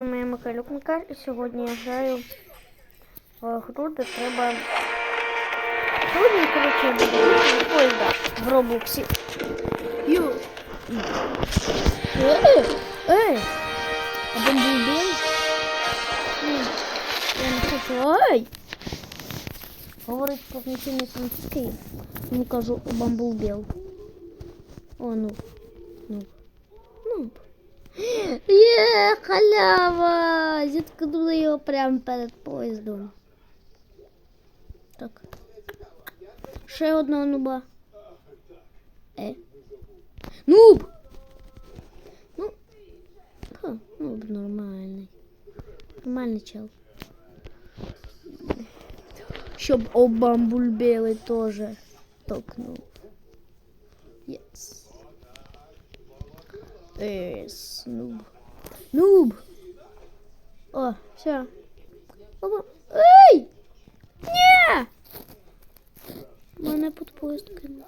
Моя Михайлюк Микаль, і сьогодні я граю в гру, де треба. Сьогодні, коротше, я буду грати в поїзда в Роблоксі. Йо! Ей! Ей! А бомбілбей? Ні, Я не хочу. Ей! Говорить повноцінний французький. Ну кажу бамбулбел. О, ну. Ну. Ну. Є, халява! Зіткнули його прямо перед поїздом. Так. Ще одного нуба. Е. Нуб! Ну. Ха, нуб нормальний. Нормальний чел. Щоб обамбульбели теж токнув. Єс. Ес, нуб. Нуб! О, все. Опа. Ей! Ні! Мене під поїзд кинув.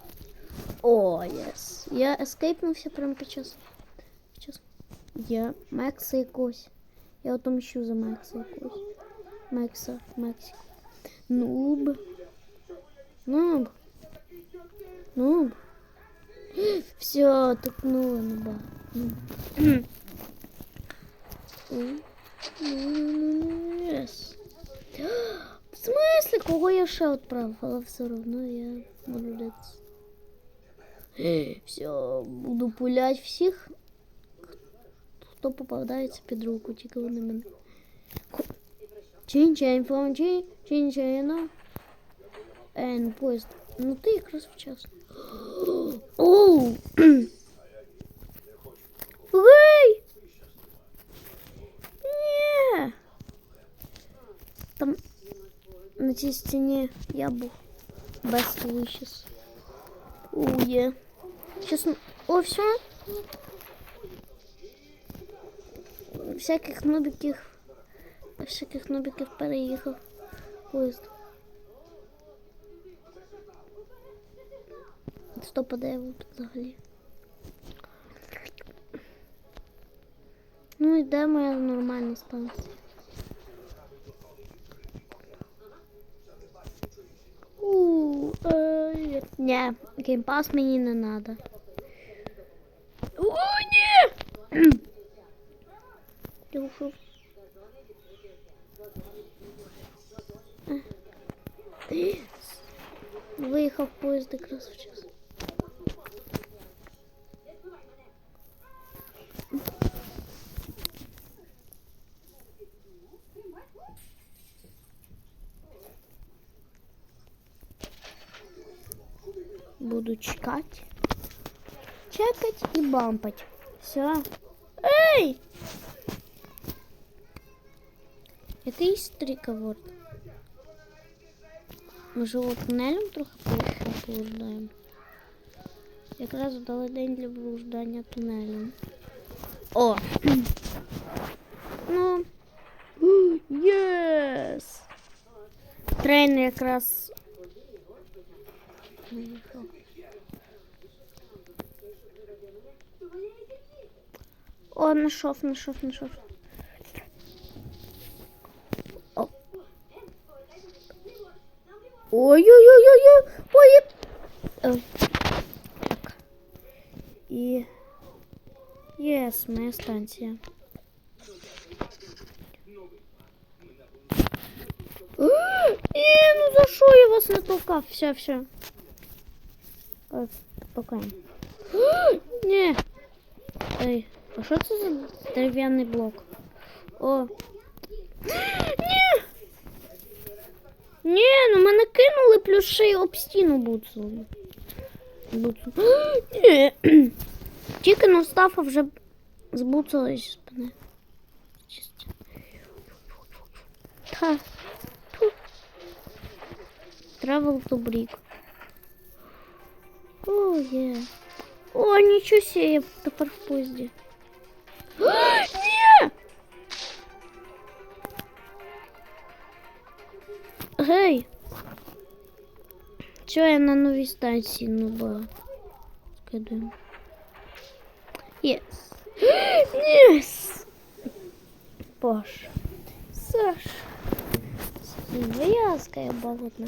О, єс. Я ескейпнувся прямо під час. Під час. Я Мекса якось. Я отомщу за Мекса якось. Мекса, Мексику. Нуб. Нуб. Нуб. Все, тупнула нуба. Yes. В смысле, кого я ще відправила? Все одно я молодець. Все, буду пулять всіх, хто попадається під руку, тільки вони мене. Чин-чайн, фон, чин, чин-чайна. Е, ну поїзд. Ну ти якраз вчасно. Оу! Ой! Ні! Там на цій стіні я був без вищес. Ує. Сейчас... О, все. Всяких нубиків. Всяких нубиків переїхав. Поїзд. Стоп, а де я був тут взагалі? Ну і де моя нормальна станція? У, е, Ні, геймпас мені не надо. О, ні! Я ушов. Е. Виїхав поїзд якраз в Буду чекать. Чекать и бампать. Все. Эй! Это и стріковод. Може от тунелем трохи поблуждаємо. Якраз вдалий день для блуждання тунелем. О! ну. Єс! Трейн якраз О, нашов, нашов, нашов. О. Ой-ой-ой-ой-ой! Ой! Ой. Так. І... Єс, моя станція. Ні, ну за що я вас не толкав? Все, все. Ой, Покаємо. Ні. Ей, а що це за дерев'яний блок? О. Ні! Ні, ну мене кинули плюс ще й об стіну буцнули. Буцу. Ні. Тільки не встав, а вже збуцались спини. Чисті. Та. Ту. Travel to Brick. О, є. О, нічого себе, я тепер в поїзді. Гей! Чого я на новій станції нуба? Скидуємо. Єс. Єс! Паш. Саш. Зв'язка болотна.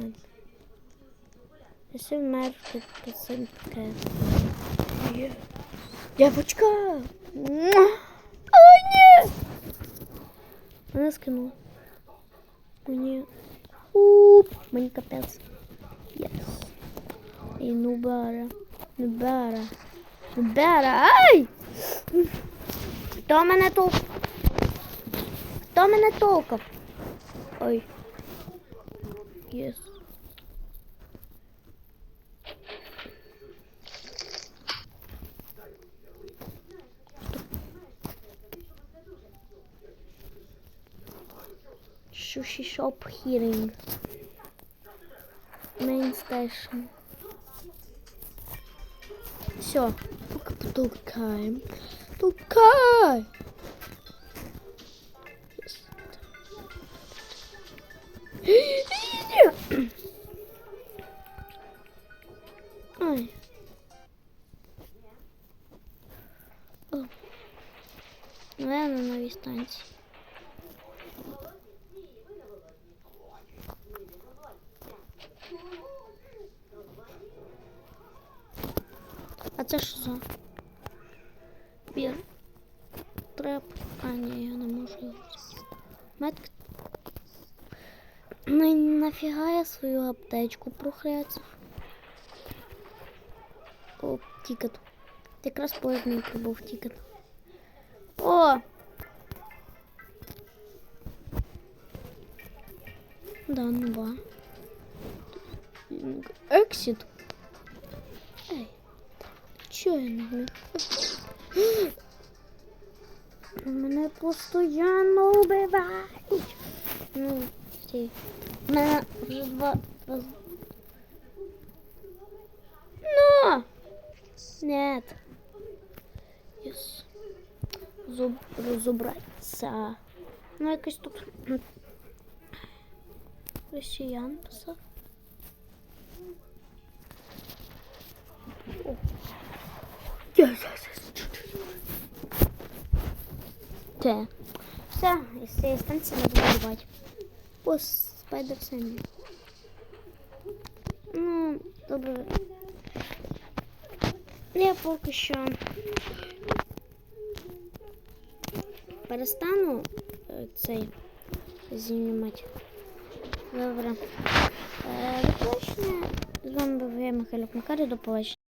Если мертвый пацан такая. Девочка! О, нет! Она скинула. Мне Уп, мені капець. Єс. І нубара. Нубара. Нубара. Ай! Хто мене толк? Хто мене толкав? Ой. Єс. Sushi shop hearing. Main station. Все. Толкаем. Толкай! Ой. О. Наверное, на новій станції. Бір. Треп. А, ні, я не можу його. Метк. Ну і нафіга я свою аптечку прохряцав? О, тікет. Якраз поїзд мій прибув тікет. О! Да, ну ба. Exit. Ей. Чого я не вмію? Мене постійно вбивають. Ну, стій. Мене вже два рази. Ну! Нет. Єс. Зуб, розібратися. Ну, якось тут м, росіян писав. О. Я, я, Те. Все, із цієї станції не буду бувати. О, спайдер Сенді. Ну, добре. Я поки що перестану е, цей знімати. Добре. Е, до побачення. З вами був я, Михайло Макарі. До побачення.